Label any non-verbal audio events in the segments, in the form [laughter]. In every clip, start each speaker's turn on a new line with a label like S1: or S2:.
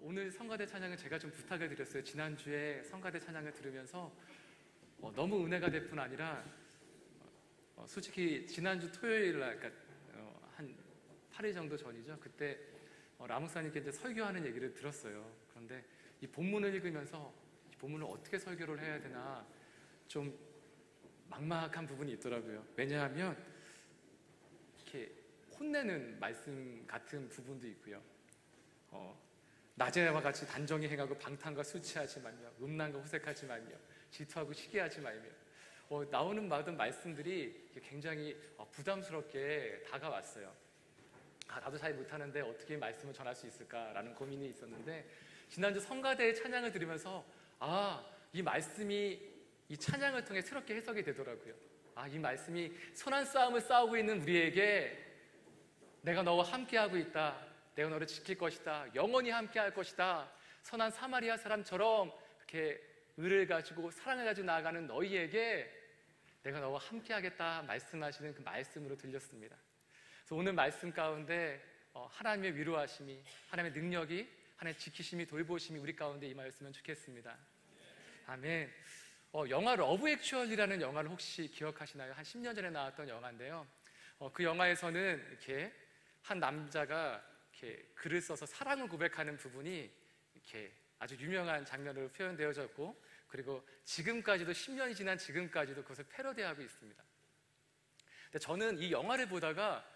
S1: 오늘 성가대 찬양은 제가 좀 부탁을 드렸어요. 지난주에 성가대 찬양을 들으면서 어, 너무 은혜가 될 뿐 아니라 어, 솔직히 지난주 토요일 날, 그러니까 어, 한 8일 정도 전이죠. 그때 어, 라목사님께 이제 설교하는 얘기를 들었어요. 그런데 이 본문을 읽으면서 이 본문을 어떻게 설교를 해야 되나 좀 막막한 부분이 있더라고요. 왜냐하면 이렇게 혼내는 말씀 같은 부분도 있고요. 어, 낮에와 같이 단정히 행하고 방탕과 수치하지 말며 음란과 호색하지 말며 질투하고 시기하지 말며 어, 나오는 모든 말씀들이 굉장히 어, 부담스럽게 다가왔어요. 아, 나도 잘 못하는데 어떻게 말씀을 전할 수 있을까라는 고민이 있었는데 지난주 성가대의 찬양을 들으면서 아, 이 말씀이 이 찬양을 통해 새롭게 해석이 되더라고요. 아, 이 말씀이 선한 싸움을 싸우고 있는 우리에게 내가 너와 함께하고 있다. 내가 너를 지킬 것이다. 영원히 함께 할 것이다. 선한 사마리아 사람처럼 이렇게 의를 가지고 사랑을 가지고 나아가는 너희에게 내가 너와 함께 하겠다 말씀하시는 그 말씀으로 들렸습니다. 그래서 오늘 말씀 가운데 어, 하나님의 위로하심이, 하나님의 능력이, 하나님의 지키심이, 돌보심이 우리 가운데 임하였으면 좋겠습니다. 아멘. 어, 영화 러브 액츄얼리라는 영화를 혹시 기억하시나요? 한 10년 전에 나왔던 영화인데요. 어, 그 영화에서는 이렇게 한 남자가 이렇게 글을 써서 사랑을 고백하는 부분이 이렇게 아주 유명한 장면으로 표현되어졌고 그리고 지금까지도 10년이 지난 지금까지도 그것을 패러디하고 있습니다. 근데 저는 이 영화를 보다가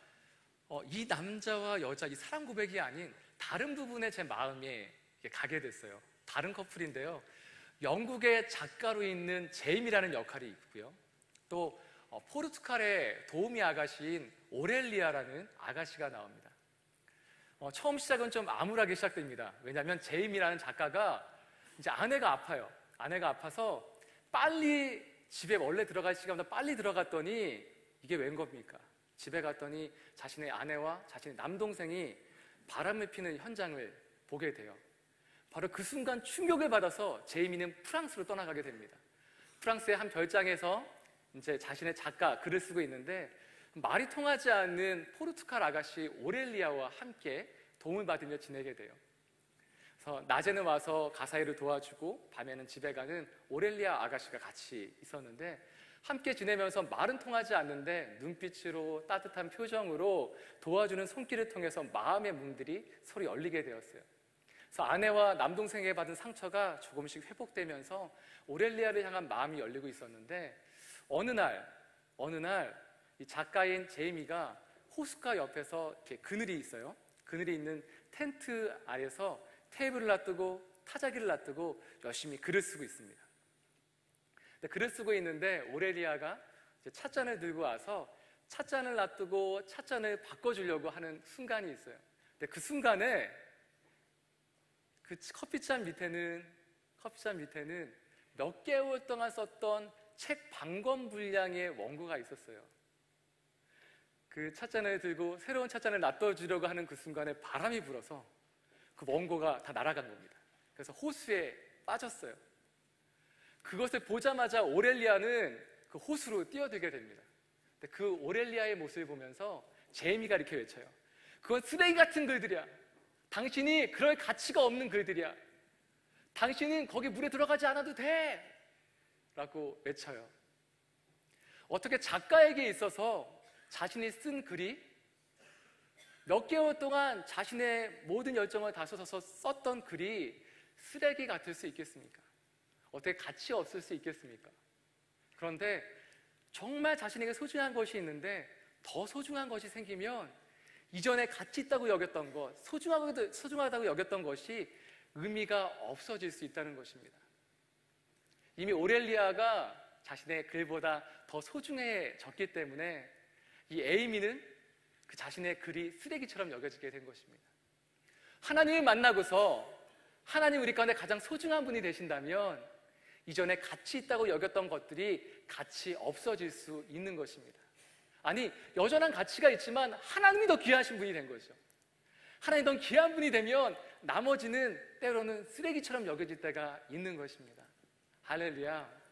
S1: 어, 이 남자와 여자 이 사랑 고백이 아닌 다른 부분에 제 마음에 가게 됐어요. 다른 커플인데요. 영국의 작가로 있는 제임이라는 역할이 있고요. 또 어, 포르투갈의 도우미 아가씨인 오렐리아라는 아가씨가 나옵니다. 어, 처음 시작은 좀 암울하게 시작됩니다. 왜냐하면 제임이라는 작가가 이제 아내가 아파요. 아내가 아파서 빨리 집에 원래 들어갈 시간보다 빨리 들어갔더니 이게 웬 겁니까? 집에 갔더니 자신의 아내와 자신의 남동생이 바람을 피는 현장을 보게 돼요. 바로 그 순간 충격을 받아서 제이미는 프랑스로 떠나가게 됩니다. 프랑스의 한 별장에서 이제 자신의 작가 글을 쓰고 있는데 말이 통하지 않는 포르투갈 아가씨 오렐리아와 함께 도움을 받으며 지내게 돼요. 그래서 낮에는 와서 가사 일을 도와주고 밤에는 집에 가는 오렐리아 아가씨가 같이 있었는데 함께 지내면서 말은 통하지 않는데 눈빛으로 따뜻한 표정으로 도와주는 손길을 통해서 마음의 문들이 서로 열리게 되었어요. 그래서 아내와 남동생에게 받은 상처가 조금씩 회복되면서 오렐리아를 향한 마음이 열리고 있었는데 어느 날, 어느 날이 작가인 제이미가 호숫가 옆에서 이렇게 그늘이 있어요. 그늘이 있는 텐트 아래서 테이블을 놔두고 타자기를 놔두고 열심히 글을 쓰고 있습니다. 글을 쓰고 있는데 오렐리아가 찻잔을 들고 와서 찻잔을 놔두고 찻잔을 바꿔주려고 하는 순간이 있어요. 근데 그 순간에 그 커피잔 밑에는 커피잔 밑에는 몇 개월 동안 썼던 책 방권 분량의 원고가 있었어요. 그 찻잔을 들고 새로운 찻잔을 놔둬주려고 하는 그 순간에 바람이 불어서 그 원고가 다 날아간 겁니다. 그래서 호수에 빠졌어요. 그것을 보자마자 오렐리아는 그 호수로 뛰어들게 됩니다. 그 오렐리아의 모습을 보면서 제이미가 이렇게 외쳐요. 그건 쓰레기 같은 글들이야. 당신이 그럴 가치가 없는 글들이야. 당신은 거기 물에 들어가지 않아도 돼. 라고 외쳐요. 어떻게 작가에게 있어서 자신이 쓴 글이 몇 개월 동안 자신의 모든 열정을 다 쏟아서 썼던 글이 쓰레기 같을 수 있겠습니까? 어떻게 가치 없을 수 있겠습니까? 그런데 정말 자신에게 소중한 것이 있는데 더 소중한 것이 생기면 이전에 가치 있다고 여겼던 것, 소중하다고, 소중하다고 여겼던 것이 의미가 없어질 수 있다는 것입니다. 이미 오렐리아가 자신의 글보다 더 소중해졌기 때문에 이 에이미는 그 자신의 글이 쓰레기처럼 여겨지게 된 것입니다. 하나님을 만나고서 하나님 우리 가운데 가장 소중한 분이 되신다면 이전에 가치 있다고 여겼던 것들이 가치 없어질 수 있는 것입니다. 아니, 여전한 가치가 있지만 하나님이 더 귀하신 분이 된 거죠. 하나님이 더 귀한 분이 되면 나머지는 때로는 쓰레기처럼 여겨질 때가 있는 것입니다. 할렐루야.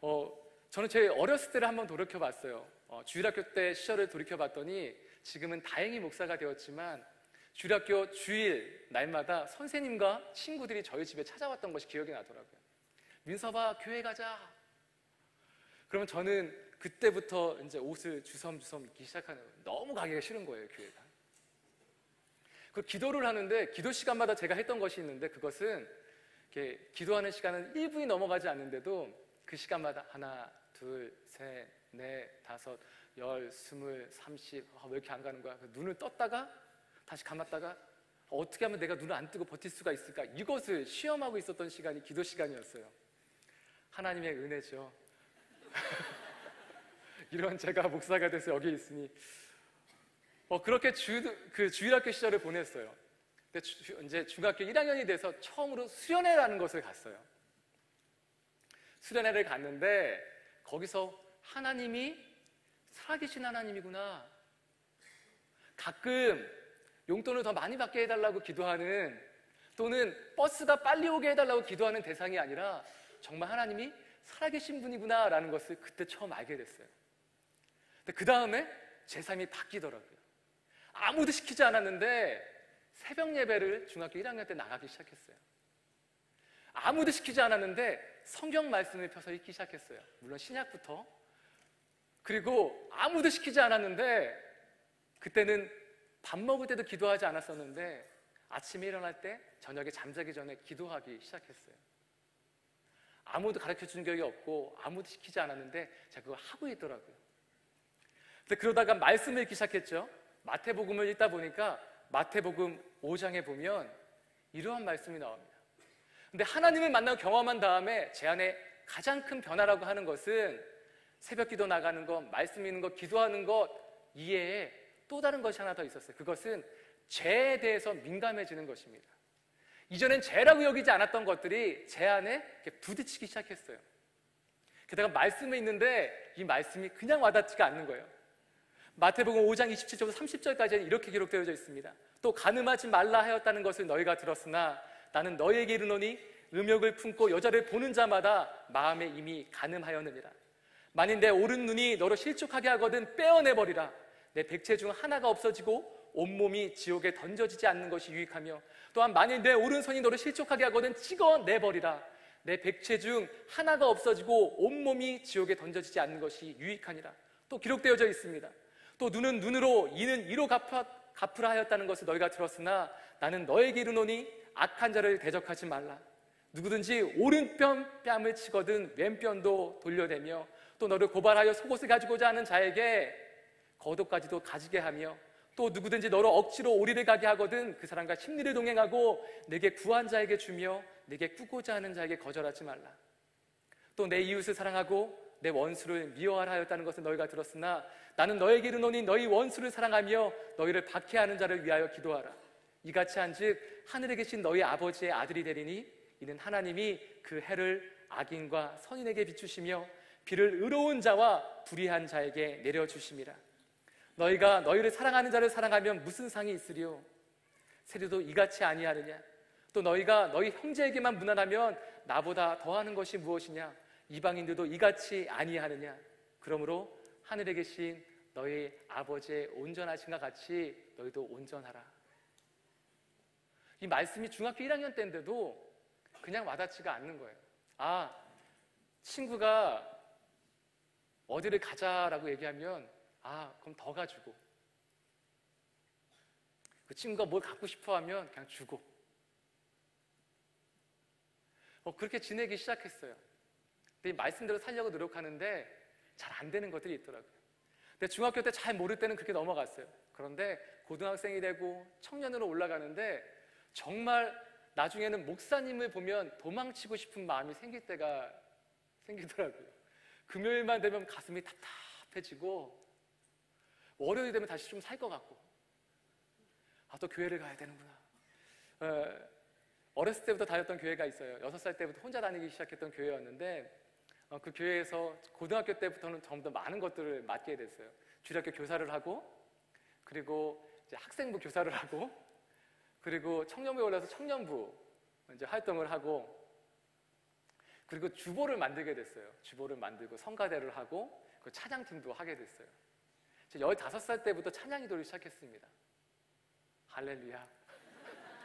S1: 어, 저는 제 어렸을 때를 한번 돌이켜 봤어요. 어, 주일학교 때 시절을 돌이켜 봤더니 지금은 다행히 목사가 되었지만 주일학교 주일 날마다 선생님과 친구들이 저희 집에 찾아왔던 것이 기억이 나더라고요. 민서봐, 교회 가자. 그러면 저는 그때부터 이제 옷을 주섬주섬 입기 시작하는 거예요. 너무 가기가 싫은 거예요, 교회가. 그 기도를 하는데 기도 시간마다 제가 했던 것이 있는데 그것은 이렇게 기도하는 시간은 1분이 넘어가지 않는데도 그 시간마다 하나, 둘, 셋, 넷, 다섯, 열, 스물, 삼십, 아, 왜 이렇게 안 가는 거야? 눈을 떴다가 다시 감았다가 어떻게 하면 내가 눈을 안 뜨고 버틸 수가 있을까? 이것을 시험하고 있었던 시간이 기도 시간이었어요. 하나님의 은혜죠. [laughs] 이런 제가 목사가 돼서 여기 있으니 어, 그렇게 주, 그 주일학교 시절을 보냈어요. 근데 주, 이제 중학교 1학년이 돼서 처음으로 수련회라는 것을 갔어요. 수련회를 갔는데 거기서 하나님이 살아계신 하나님이구나. 가끔 용돈을 더 많이 받게 해달라고 기도하는 또는 버스가 빨리 오게 해달라고 기도하는 대상이 아니라 정말 하나님이 살아계신 분이구나라는 것을 그때 처음 알게 됐어요. 근데 그 다음에 제 삶이 바뀌더라고요. 아무도 시키지 않았는데 새벽 예배를 중학교 1학년 때 나가기 시작했어요. 아무도 시키지 않았는데 성경 말씀을 펴서 읽기 시작했어요. 물론 신약부터. 그리고 아무도 시키지 않았는데 그때는 밥 먹을 때도 기도하지 않았었는데 아침에 일어날 때 저녁에 잠자기 전에 기도하기 시작했어요. 아무도 가르쳐 준 적이 없고 아무도 시키지 않았는데 제가 그걸 하고 있더라고요. 근데 그러다가 말씀을 읽기 시작했죠. 마태복음을 읽다 보니까 마태복음 5장에 보면 이러한 말씀이 나옵니다. 근데 하나님을 만나고 경험한 다음에 제 안에 가장 큰 변화라고 하는 것은 새벽 기도 나가는 것, 말씀 읽는 것, 기도하는 것 이외에 또 다른 것이 하나 더 있었어요. 그것은 죄에 대해서 민감해지는 것입니다. 이전엔 죄라고 여기지 않았던 것들이 제 안에 부딪히기 시작했어요. 게다가 말씀에 있는데 이 말씀이 그냥 와닿지가 않는 거예요. 마태복음 5장 27절부터 30절까지는 이렇게 기록되어져 있습니다. 또 가늠하지 말라 하였다는 것을 너희가 들었으나 나는 너희에게 이르노니 음욕을 품고 여자를 보는 자마다 마음에 이미 가늠하였느니라. 만일 내 오른 눈이 너를 실족하게 하거든 빼어내버리라. 내 백체 중 하나가 없어지고 온몸이 지옥에 던져지지 않는 것이 유익하며 또한 만일 내 오른손이 너를 실족하게 하거든 찍어내버리라. 내 백체 중 하나가 없어지고 온몸이 지옥에 던져지지 않는 것이 유익하니라. 또 기록되어져 있습니다. 또 눈은 눈으로 이는 이로 갚아, 갚으라 하였다는 것을 너희가 들었으나 나는 너에게 이르노니 악한 자를 대적하지 말라. 누구든지 오른편 뺨을 치거든 왼편도 돌려대며 또 너를 고발하여 속옷을 가지고자 하는 자에게 겉옷까지도 가지게 하며 또 누구든지 너를 억지로 오리를 가게 하거든 그 사람과 심리를 동행하고 내게 구한 자에게 주며 내게 꾸고자 하는 자에게 거절하지 말라. 또 내 이웃을 사랑하고 내 원수를 미워하라 하였다는 것을 너희가 들었으나 나는 너에게 이르노니 너희 원수를 사랑하며 너희를 박해하는 자를 위하여 기도하라. 이같이 한즉 하늘에 계신 너희 아버지의 아들이 되리니 이는 하나님이 그 해를 악인과 선인에게 비추시며 비를 의로운 자와 불의한 자에게 내려 주심이라. 너희가 너희를 사랑하는 자를 사랑하면 무슨 상이 있으리요? 세례도 이같이 아니하느냐? 또 너희가 너희 형제에게만 무난하면 나보다 더하는 것이 무엇이냐? 이방인들도 이같이 아니하느냐? 그러므로 하늘에 계신 너희 아버지의 온전하신과 같이 너희도 온전하라. 이 말씀이 중학교 1학년 때인데도 그냥 와닿지가 않는 거예요. 아, 친구가 어디를 가자라고 얘기하면 아, 그럼 더 가지고. 그 친구가 뭘 갖고 싶어 하면 그냥 주고. 어, 그렇게 지내기 시작했어요. 근데 말씀대로 살려고 노력하는데 잘 안 되는 것들이 있더라고요. 근데 중학교 때 잘 모를 때는 그렇게 넘어갔어요. 그런데 고등학생이 되고 청년으로 올라가는데 정말 나중에는 목사님을 보면 도망치고 싶은 마음이 생길 때가 생기더라고요. 금요일만 되면 가슴이 답답해지고 월요일 되면 다시 좀 살 것 같고 아 또 교회를 가야 되는구나. 어, 어렸을 때부터 다녔던 교회가 있어요. 여섯 살 때부터 혼자 다니기 시작했던 교회였는데 어, 그 교회에서 고등학교 때부터는 더 많은 것들을 맡게 됐어요. 주일학교 교사를 하고 그리고 학생부 교사를 하고 그리고 청년부에 올라서 청년부 이제 활동을 하고 그리고 주보를 만들게 됐어요. 주보를 만들고 성가대를 하고 그 찬양팀도 하게 됐어요. 15살 때부터 찬양이 돌기 시작했습니다. 할렐루야.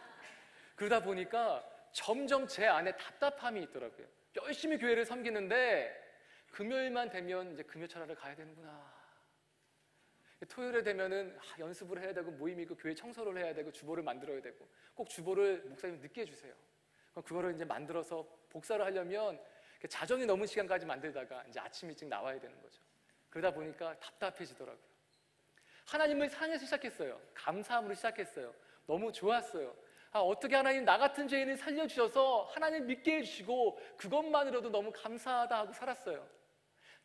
S1: [laughs] 그러다 보니까 점점 제 안에 답답함이 있더라고요. 열심히 교회를 섬기는데 금요일만 되면 이제 금요 철학을 가야 되는구나. 토요일에 되면은 아, 연습을 해야 되고 모임이 고 교회 청소를 해야 되고 주보를 만들어야 되고 꼭 주보를 목사님 늦게 해주세요. 그거를 이제 만들어서 복사를 하려면 자정이 넘은 시간까지 만들다가 이제 아침 일찍 나와야 되는 거죠. 그러다 보니까 답답해지더라고요. 하나님을 사랑해서 시작했어요. 감사함으로 시작했어요. 너무 좋았어요. 아, 어떻게 하나님 나 같은 죄인을 살려주셔서 하나님 믿게 해주시고 그것만으로도 너무 감사하다 하고 살았어요.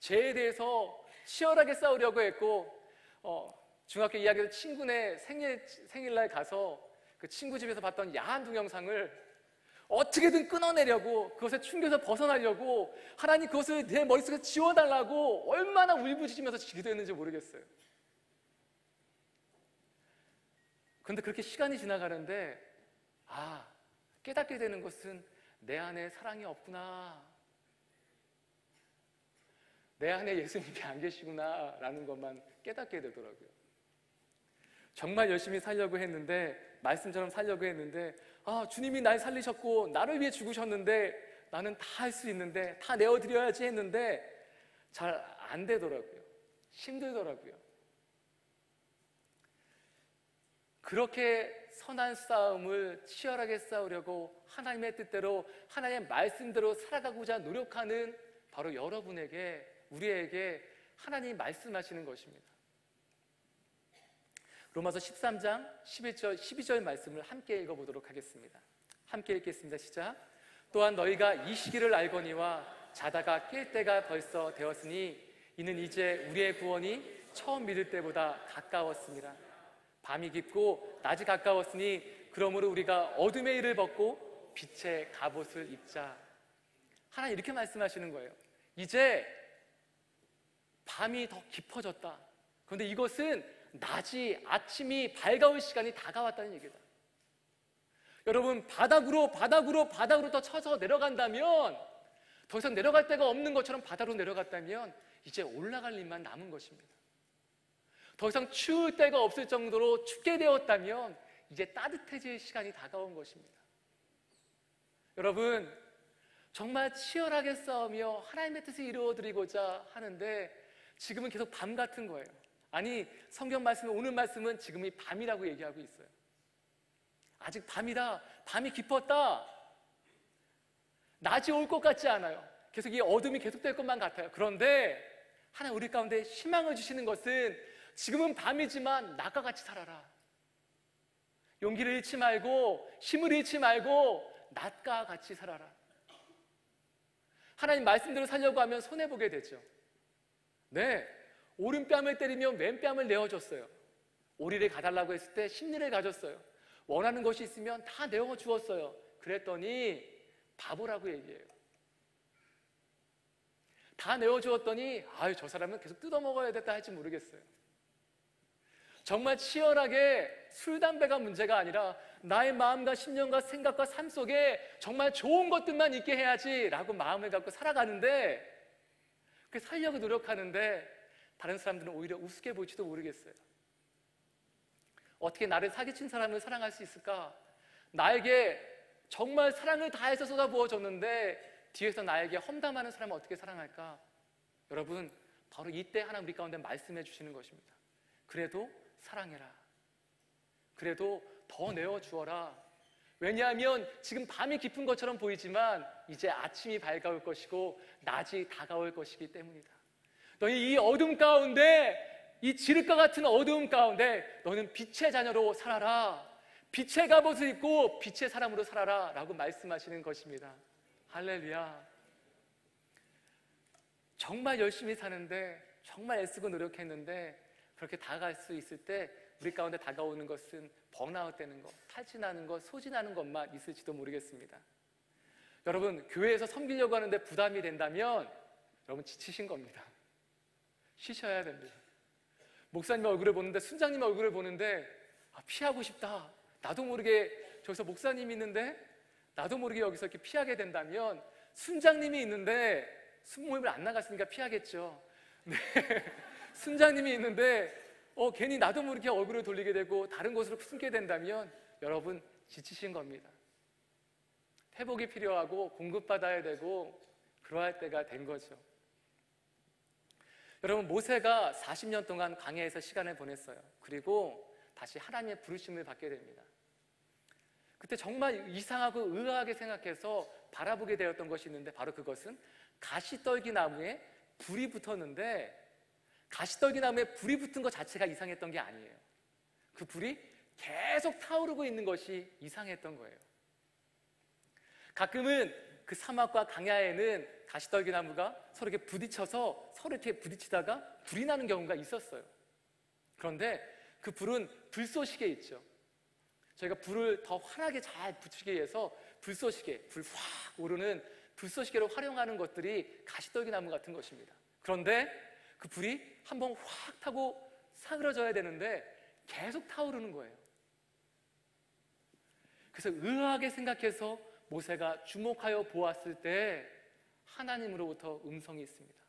S1: 죄에 대해서 치열하게 싸우려고 했고 어, 중학교 2학년 친구네 생일, 생일날 가서 그 친구 집에서 봤던 야한 동영상을 어떻게든 끊어내려고 그것에 충격에서 벗어나려고 하나님 그것을 내 머릿속에 지워달라고 얼마나 울부짖으면서 기도했는지 모르겠어요. 그런데 그렇게 시간이 지나가는데 아 깨닫게 되는 것은 내 안에 사랑이 없구나 내 안에 예수님이 안 계시구나 라는 것만 깨닫게 되더라고요. 정말 열심히 살려고 했는데 말씀처럼 살려고 했는데 아 주님이 날 살리셨고 나를 위해 죽으셨는데 나는 다 할 수 있는데 다 내어드려야지 했는데 잘 안 되더라고요. 힘들더라고요. 그렇게 선한 싸움을 치열하게 싸우려고 하나님의 뜻대로 하나님의 말씀대로 살아가고자 노력하는 바로 여러분에게 우리에게 하나님이 말씀하시는 것입니다. 로마서 13장 11절 12절 말씀을 함께 읽어 보도록 하겠습니다. 함께 읽겠습니다. 시작. 또한 너희가 이 시기를 알거니와 자다가 깰 때가 벌써 되었으니 이는 이제 우리의 구원이 처음 믿을 때보다 가까웠습니다. 밤이 깊고 낮이 가까웠으니 그러므로 우리가 어둠의 일을 벗고 빛의 갑옷을 입자. 하나님 이렇게 말씀하시는 거예요. 이제 밤이 더 깊어졌다. 그런데 이것은 낮이 아침이 밝아올 시간이 다가왔다는 얘기다. 여러분 바닥으로 바닥으로 바닥으로 더 쳐서 내려간다면 더 이상 내려갈 데가 없는 것처럼 바닥으로 내려갔다면 이제 올라갈 일만 남은 것입니다. 더 이상 추울 때가 없을 정도로 춥게 되었다면 이제 따뜻해질 시간이 다가온 것입니다. 여러분 정말 치열하게 싸우며 하나님의 뜻을 이루어드리고자 하는데 지금은 계속 밤 같은 거예요. 아니, 성경 말씀, 오늘 말씀은 지금이 밤이라고 얘기하고 있어요. 아직 밤이다. 밤이 깊었다. 낮이 올 것 같지 않아요. 계속 이 어둠이 계속될 것만 같아요. 그런데 하나 우리 가운데 희망을 주시는 것은 지금은 밤이지만 낮과 같이 살아라. 용기를 잃지 말고 힘을 잃지 말고 낮과 같이 살아라. 하나님 말씀대로 살려고 하면 손해 보게 되죠. 네. 오른뺨을 때리면 왼뺨을 내어줬어요. 오리를 가달라고 했을 때 심리를 가졌어요. 원하는 것이 있으면 다 내어 주었어요. 그랬더니 바보라고 얘기해요. 다 내어 주었더니 아유 저 사람은 계속 뜯어 먹어야 됐다 할지 모르겠어요. 정말 치열하게 술 담배가 문제가 아니라 나의 마음과 심령과 생각과 삶 속에 정말 좋은 것들만 있게 해야지라고 마음을 갖고 살아가는데 그 살려고 노력하는데 다른 사람들은 오히려 우습게 볼지도 모르겠어요. 어떻게 나를 사기친 사람을 사랑할 수 있을까? 나에게 정말 사랑을 다해서 쏟아부어줬는데 뒤에서 나에게 험담하는 사람을 어떻게 사랑할까? 여러분, 바로 이때 하나님 우리 가운데 말씀해 주시는 것입니다. 그래도 사랑해라. 그래도 더 내어 주어라. 왜냐하면 지금 밤이 깊은 것처럼 보이지만 이제 아침이 밝아올 것이고 낮이 다가올 것이기 때문이다. 너희 이 어둠 가운데 이 지륵과 같은 어두움 가운데 너는 빛의 자녀로 살아라. 빛의 갑옷을 입고 빛의 사람으로 살아라. 라고 말씀하시는 것입니다. 할렐루야. 정말 열심히 사는데, 정말 애쓰고 노력했는데, 그렇게 다가갈 수 있을 때, 우리 가운데 다가오는 것은 번아웃 되는 것, 탈진하는 것, 소진하는 것만 있을지도 모르겠습니다. 여러분, 교회에서 섬기려고 하는데 부담이 된다면 여러분 지치신 겁니다. 쉬셔야 됩니다. 목사님 얼굴을 보는데, 순장님 얼굴을 보는데, 아, 피하고 싶다. 나도 모르게 저기서 목사님이 있는데, 나도 모르게 여기서 이렇게 피하게 된다면, 순장님이 있는데, 순모임을 안 나갔으니까 피하겠죠. [laughs] 네. 순장님이 있는데, 어, 괜히 나도 모르게 얼굴을 돌리게 되고 다른 곳으로 숨게 된다면 여러분 지치신 겁니다. 회복이 필요하고 공급받아야 되고 그러할 때가 된 거죠. 여러분 모세가 40년 동안 광야에서 시간을 보냈어요. 그리고 다시 하나님의 부르심을 받게 됩니다. 그때 정말 이상하고 의아하게 생각해서 바라보게 되었던 것이 있는데 바로 그것은 가시떨기 나무에 불이 붙었는데 가시떨기 나무에 불이 붙은 것 자체가 이상했던 게 아니에요. 그 불이 계속 타오르고 있는 것이 이상했던 거예요. 가끔은 그 사막과 강야에는 가시떨기 나무가 서로 이렇게 부딪혀서 서로 이렇게 부딪히다가 불이 나는 경우가 있었어요. 그런데 그 불은 불쏘시개 있죠. 저희가 불을 더 환하게 잘 붙이기 위해서 불쏘시개, 불 확 오르는 불쏘시개를 활용하는 것들이 가시떨기 나무 같은 것입니다. 그런데 그 불이 한번 확 타고 사그러져야 되는데 계속 타오르는 거예요. 그래서 의아하게 생각해서 모세가 주목하여 보았을 때 하나님으로부터 음성이 있습니다.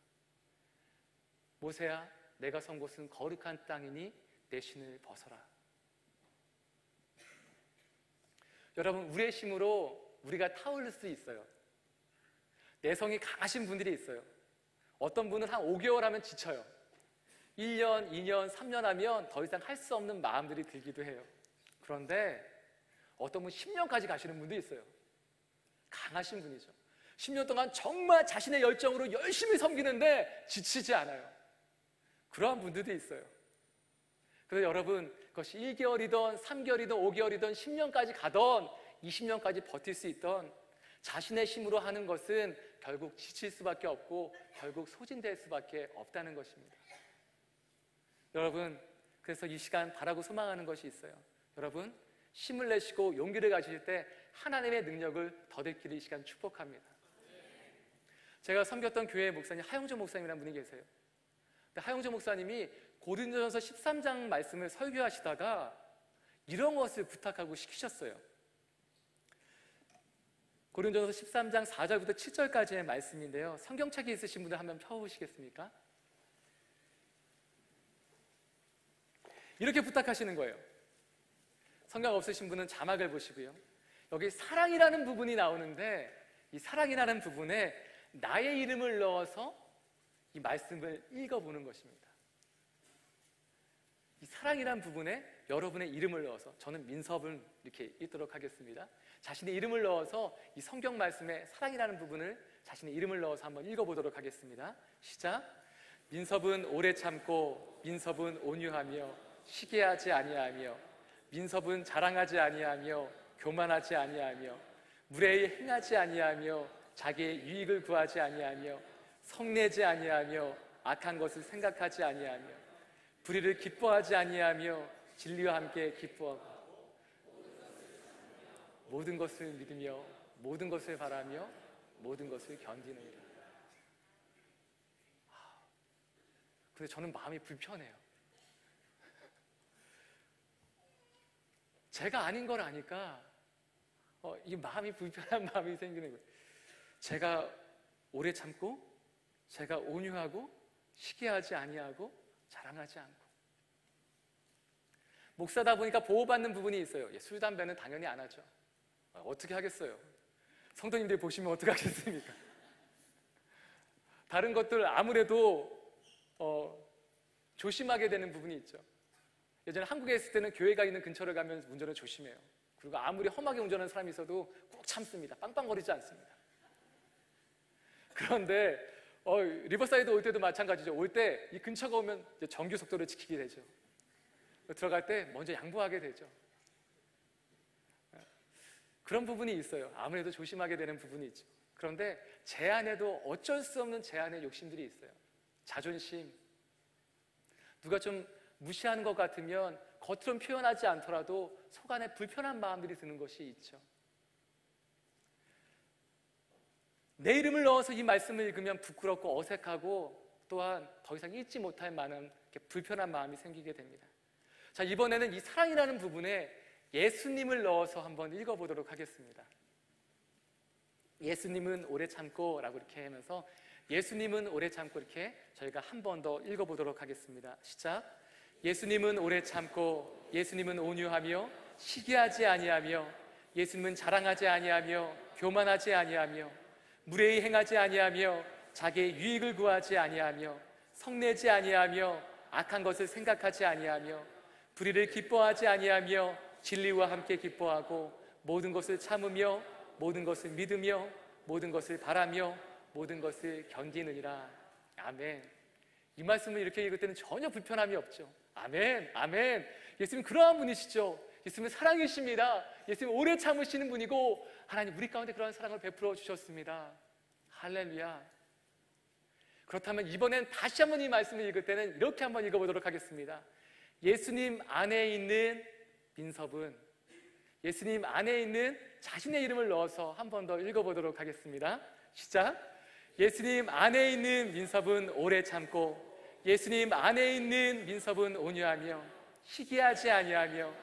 S1: 모세야, 내가 선 곳은 거룩한 땅이니 내 신을 벗어라. 여러분, 우리의 힘으로 우리가 타올릴 수 있어요. 내성이 강하신 분들이 있어요. 어떤 분은 한 5개월 하면 지쳐요. 1년, 2년, 3년 하면 더 이상 할 수 없는 마음들이 들기도 해요. 그런데 어떤 분 10년까지 가시는 분도 있어요. 강하신 분이죠. 10년 동안 정말 자신의 열정으로 열심히 섬기는데 지치지 않아요. 그러한 분들도 있어요. 그래서 여러분, 그것이 1개월이든 3개월이든 5개월이든 10년까지 가던 20년까지 버틸 수 있던 자신의 힘으로 하는 것은 결국 지칠 수밖에 없고 결국 소진될 수밖에 없다는 것입니다. 여러분, 그래서 이 시간 바라고 소망하는 것이 있어요. 여러분, 힘을 내시고 용기를 가지실 때 하나님의 능력을 더듬기를 이 시간 축복합니다. 제가 섬겼던 교회 목사님 하영조 목사님이라는 분이 계세요. 하영조 목사님이 고린도전서 13장 말씀을 설교하시다가 이런 것을 부탁하고 시키셨어요. 고린도전서 13장 4절부터 7절까지의 말씀인데요. 성경책이 있으신 분들 한번 펴보시겠습니까? 이렇게 부탁하시는 거예요. 성경 없으신 분은 자막을 보시고요. 여기 사랑이라는 부분이 나오는데 이 사랑이라는 부분에 나의 이름을 넣어서 이 말씀을 읽어보는 것입니다. 이 사랑이라는 부분에 여러분의 이름을 넣어서 저는 민섭을 이렇게 읽도록 하겠습니다. 자신의 이름을 넣어서 이 성경 말씀에 사랑이라는 부분을 자신의 이름을 넣어서 한번 읽어보도록 하겠습니다. 시작. 민섭은 오래 참고 민섭은 온유하며 시기하지 아니하며 민섭은 자랑하지 아니하며 교만하지 아니하며 무례히 행하지 아니하며 자기의 유익을 구하지 아니하며 성내지 아니하며 악한 것을 생각하지 아니하며 불의를 기뻐하지 아니하며 진리와 함께 기뻐하고 모든 것을 믿으며 모든 것을 바라며 모든 것을 견디느니라. 근데 저는 마음이 불편해요. 제가 아닌 걸 아니까 어, 이 마음이 불편한 [laughs] 마음이 생기는 거예요. 제가 오래 참고, 제가 온유하고, 시기하지 아니하고, 자랑하지 않고. 목사다 보니까 보호받는 부분이 있어요. 예, 술, 담배는 당연히 안 하죠. 어, 어떻게 하겠어요? 성도님들 보시면 어떻게 하겠습니까? 다른 것들 아무래도 어, 조심하게 되는 부분이 있죠. 예전에 한국에 있을 때는 교회가 있는 근처를 가면 운전을 조심해요. 그리고 아무리 험하게 운전하는 사람이 있어도 꼭 참습니다. 빵빵거리지 않습니다. 그런데 어, 리버사이드 올 때도 마찬가지죠. 올 때 이 근처가 오면 정규 속도를 지키게 되죠. 들어갈 때 먼저 양보하게 되죠. 그런 부분이 있어요. 아무래도 조심하게 되는 부분이 있죠. 그런데 제 안에도 어쩔 수 없는 제 안에 욕심들이 있어요. 자존심. 누가 좀 무시하는 것 같으면 겉으로는 표현하지 않더라도 속 안에 불편한 마음들이 드는 것이 있죠. 내 이름을 넣어서 이 말씀을 읽으면 부끄럽고 어색하고 또한 더 이상 읽지 못할 만한 불편한 마음이 생기게 됩니다. 자, 이번에는 이 사랑이라는 부분에 예수님을 넣어서 한번 읽어보도록 하겠습니다. 예수님은 오래 참고 라고 이렇게 하면서 예수님은 오래 참고 이렇게 저희가 한 번 더 읽어보도록 하겠습니다. 시작. 예수님은 오래 참고 예수님은 온유하며 시기하지 아니하며 예수님은 자랑하지 아니하며 교만하지 아니하며 무례히 행하지 아니하며 자기의 유익을 구하지 아니하며 성내지 아니하며 악한 것을 생각하지 아니하며 불의를 기뻐하지 아니하며 진리와 함께 기뻐하고 모든 것을 참으며 모든 것을 믿으며 모든 것을 바라며 모든 것을 견디느니라. 아멘. 이 말씀을 이렇게 읽을 때는 전혀 불편함이 없죠. 아멘, 아멘. 예수님 그러한 분이시죠. 예수님은 사랑이십니다. 예수님 오래 참으시는 분이고 하나님 우리 가운데 그러한 사랑을 베풀어 주셨습니다. 할렐루야. 그렇다면 이번엔 다시 한번 이 말씀을 읽을 때는 이렇게 한번 읽어보도록 하겠습니다. 예수님 안에 있는 민섭은 예수님 안에 있는 자신의 이름을 넣어서 한 번 더 읽어보도록 하겠습니다. 시작. 예수님 안에 있는 민섭은 오래 참고 예수님 안에 있는 민섭은 온유하며 시기하지 아니하며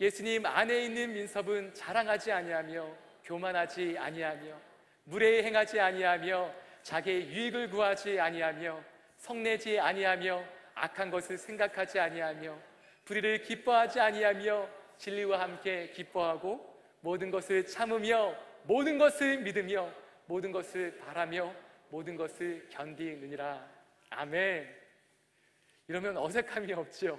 S1: 예수님 안에 있는 민섭은 자랑하지 아니하며 교만하지 아니하며 무례히 행하지 아니하며 자기의 유익을 구하지 아니하며 성내지 아니하며 악한 것을 생각하지 아니하며 불의를 기뻐하지 아니하며 진리와 함께 기뻐하고 모든 것을 참으며 모든 것을 믿으며 모든 것을 바라며 모든 것을 견디느니라. 아멘. 이러면 어색함이 없죠.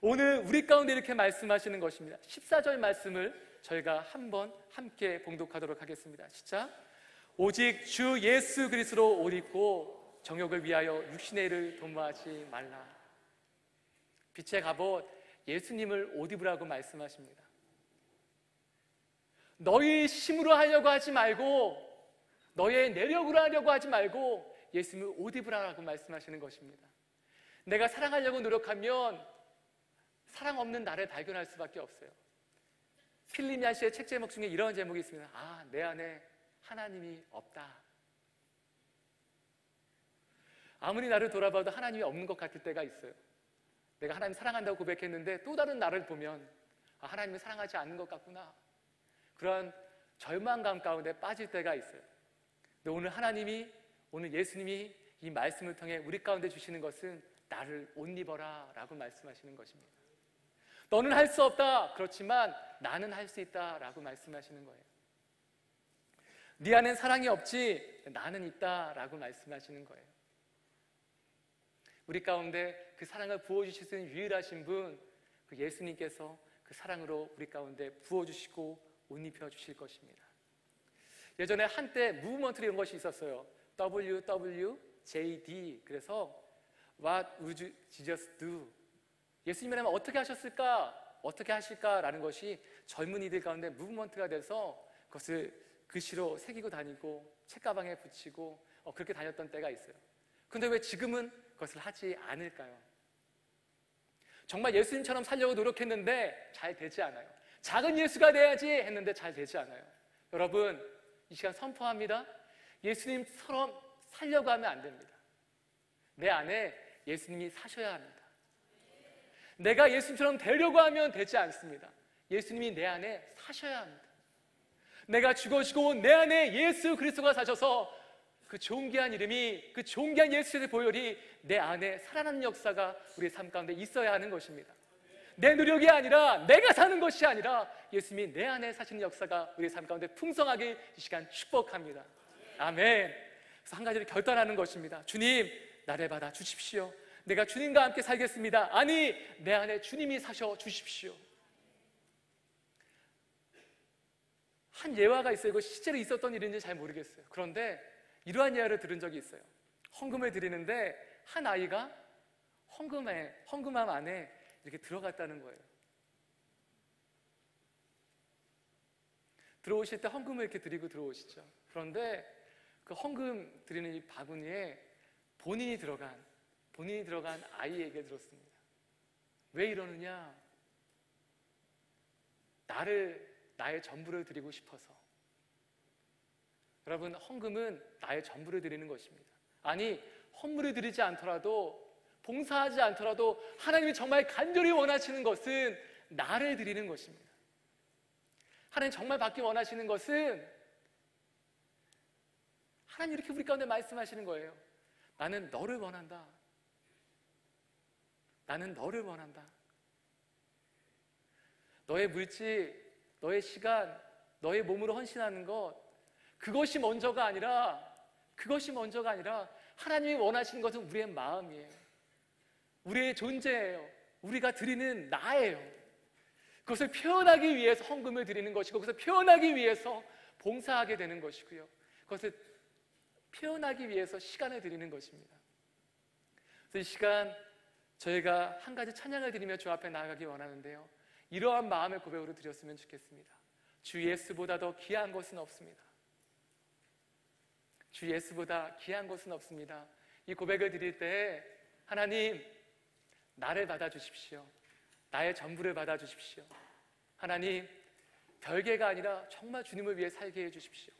S1: 오늘 우리 가운데 이렇게 말씀하시는 것입니다. 14절 말씀을 저희가 한번 함께 봉독하도록 하겠습니다. 시작. 오직 주 예수 그리스도로 옷 입고 정욕을 위하여 육신의 일을 도모하지 말라. 빛의 갑옷 예수님을 옷 입으라고 말씀하십니다. 너희 힘으로 하려고 하지 말고 너의 내력으로 하려고 하지 말고 예수님을 옷 입으라고 말씀하시는 것입니다. 내가 사랑하려고 노력하면 사랑 없는 나를 발견할 수밖에 없어요. 필리미아 씨의 책 제목 중에 이런 제목이 있습니다. 아, 내 안에 하나님이 없다. 아무리 나를 돌아봐도 하나님이 없는 것 같을 때가 있어요. 내가 하나님 사랑한다고 고백했는데 또 다른 나를 보면 아, 하나님을 사랑하지 않는 것 같구나. 그런 절망감 가운데 빠질 때가 있어요. 근데 오늘 하나님이 오늘 예수님이 이 말씀을 통해 우리 가운데 주시는 것은 나를 옷 입어라 라고 말씀하시는 것입니다. 너는 할 수 없다. 그렇지만 나는 할 수 있다 라고 말씀하시는 거예요. 네 안엔 사랑이 없지 나는 있다 라고 말씀하시는 거예요. 우리 가운데 그 사랑을 부어 주실 수 있는 유일하신 분, 그 예수님께서 그 사랑으로 우리 가운데 부어 주시고 옷 입혀 주실 것입니다. 예전에 한때 무브먼트 이런 것이 있었어요. WWJD 그래서 What would Jesus do? 예수님이라면 어떻게 하셨을까? 어떻게 하실까라는 것이 젊은이들 가운데 무브먼트가 돼서 그것을 글씨로 새기고 다니고 책가방에 붙이고 어, 그렇게 다녔던 때가 있어요. 근데 왜 지금은 그것을 하지 않을까요? 정말 예수님처럼 살려고 노력했는데 잘 되지 않아요. 작은 예수가 돼야지 했는데 잘 되지 않아요. 여러분, 이 시간 선포합니다. 예수님처럼 살려고 하면 안 됩니다. 내 안에 예수님이 사셔야 합니다. 내가 예수님처럼 되려고 하면 되지 않습니다. 예수님이 내 안에 사셔야 합니다. 내가 죽어지고 내 안에 예수 그리스도가 사셔서 그 존귀한 이름이 그 존귀한 예수의 보혈이 내 안에 살아나는 역사가 우리 삶 가운데 있어야 하는 것입니다. 내 노력이 아니라 내가 사는 것이 아니라 예수님이 내 안에 사시는 역사가 우리 삶 가운데 풍성하게 이 시간 축복합니다. 아멘. 그래서 한 가지를 결단하는 것입니다. 주님, 나를 받아 주십시오. 내가 주님과 함께 살겠습니다. 아니, 내 안에 주님이 사셔 주십시오. 한 예화가 있어요. 이거 실제로 있었던 일인지 잘 모르겠어요. 그런데 이러한 예화를 들은 적이 있어요. 헌금을 드리는데 한 아이가 헌금에 헌금함 안에 이렇게 들어갔다는 거예요. 들어오실 때 헌금을 이렇게 드리고 들어오시죠. 그런데 그 헌금 드리는 이 바구니에 본인이 들어간, 본인이 들어간 아이에게 들었습니다. 왜 이러느냐? 나를, 나의 전부를 드리고 싶어서. 여러분, 헌금은 나의 전부를 드리는 것입니다. 아니, 헌물을 드리지 않더라도 봉사하지 않더라도 하나님이 정말 간절히 원하시는 것은 나를 드리는 것입니다. 하나님 정말 받기 원하시는 것은 하나님 이렇게 우리 가운데 말씀하시는 거예요. 나는 너를 원한다. 나는 너를 원한다. 너의 물질, 너의 시간, 너의 몸으로 헌신하는 것, 그것이 먼저가 아니라, 그것이 먼저가 아니라, 하나님이 원하시는 것은 우리의 마음이에요. 우리의 존재예요. 우리가 드리는 나예요. 그것을 표현하기 위해서 헌금을 드리는 것이고, 그것을 표현하기 위해서 봉사하게 되는 것이고요. 그것을 표현하기 위해서 시간을 드리는 것입니다. 그래서 이 시간 저희가 한 가지 찬양을 드리며 주 앞에 나아가기 원하는데요. 이러한 마음의 고백으로 드렸으면 좋겠습니다. 주 예수보다 더 귀한 것은 없습니다. 주 예수보다 귀한 것은 없습니다. 이 고백을 드릴 때 하나님 나를 받아 주십시오. 나의 전부를 받아 주십시오. 하나님 별개가 아니라 정말 주님을 위해 살게 해 주십시오.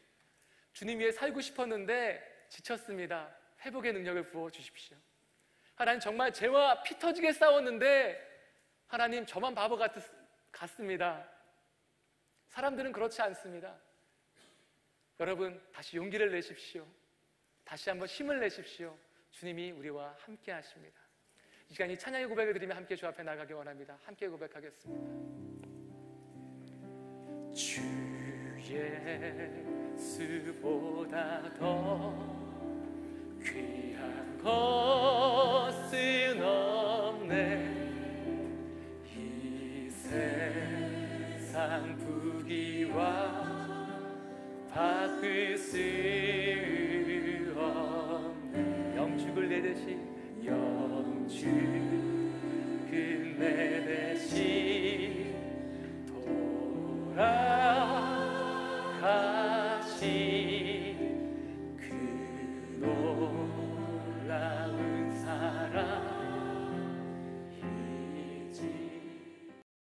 S1: 주님 위해 살고 싶었는데 지쳤습니다. 회복의 능력을 부어 주십시오. 하나님 정말 죄와 피 터지게 싸웠는데 하나님 저만 바보 같, 같습니다. 사람들은 그렇지 않습니다. 여러분 다시 용기를 내십시오. 다시 한번 힘을 내십시오. 주님이 우리와 함께 하십니다. 이 시간 이 찬양의 고백을 드리며 함께 주 앞에 나가기 원합니다. 함께 고백하겠습니다. 주 예수보다 더 귀한 것 닦을 수 없네 영축을 내듯이 영축을 내